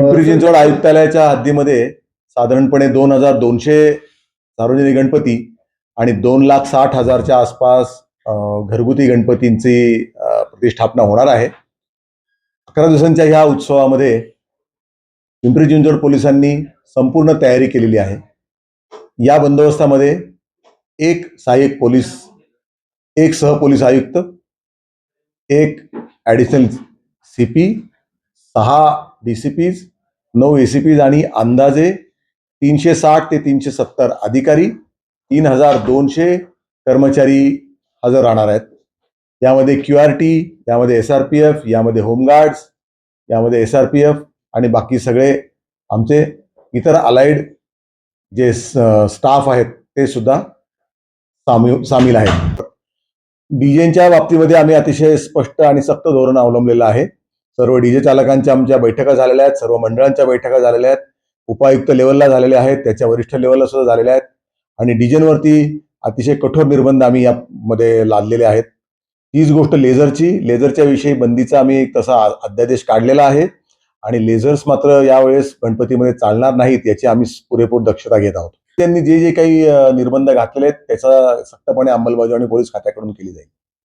पिंपरी चिंचवड आयुक्तालयाच्या हद्दीमध्ये साधारणपणे दोन हजार दोनशे सार्वजनिक गणपती आणि दोन लाख साठ हजारच्या आसपास घरगुती गणपतींची प्रतिष्ठापना होणार आहे. अकरा दिवसांच्या ह्या उत्सवामध्ये पिंपरी चिंचवड पोलिसांनी संपूर्ण तयारी केलेली आहे. या बंदोबस्तामध्ये एक सहाय्यक पोलीस एक सहपोलीस आयुक्त एक ॲडिशनल सी पी सहा डी सी पीज नऊ ए सी पीज आणि अंदाजे तीनशे साठ ते तीनशे सत्तर अधिकारी तीन हजार दोनशे कर्मचारी हजर राहणार आहेत. यामध्ये क्यू आर टी यामध्ये एस आर पी एफ यामध्ये होमगार्ड्स यामध्ये एस आर पी एफ आणि बाकी सगळे आमचे इतर अलाइड जे स्टाफ आहेत ते सुद्धा सामी सामील आहेत. डीजेनच्या बाबतीमध्ये आम्ही अतिशय स्पष्ट आणि सक्त धोरण अवलंबलेलं आहे. सर्व डीजे चालकांच्या आमच्या बैठका झालेल्या आहेत सर्व मंडळांच्या बैठका झालेल्या आहेत उपायुक्त लेवलला झालेल्या आहेत त्याच्या वरिष्ठ लेवलला सुद्धा झालेल्या आहेत आणि डीजेंवरती अतिशय कठोर निर्बंध आम्ही यामध्ये लादलेले आहेत. तीच गोष्ट लेझरची लेझरच्या विषयी बंदीचा आम्ही एक तसा अध्यादेश काढलेला आहे आणि लेझर्स मात्र यावेळेस गणपतीमध्ये चालणार नाहीत याची आम्ही पुरेपूर दक्षता घेत आहोत. त्यांनी जे जे काही निर्बंध घातलेले आहेत त्याचा सक्तपणे अंमलबजावणी पोलीस खात्याकडून केली जाईल.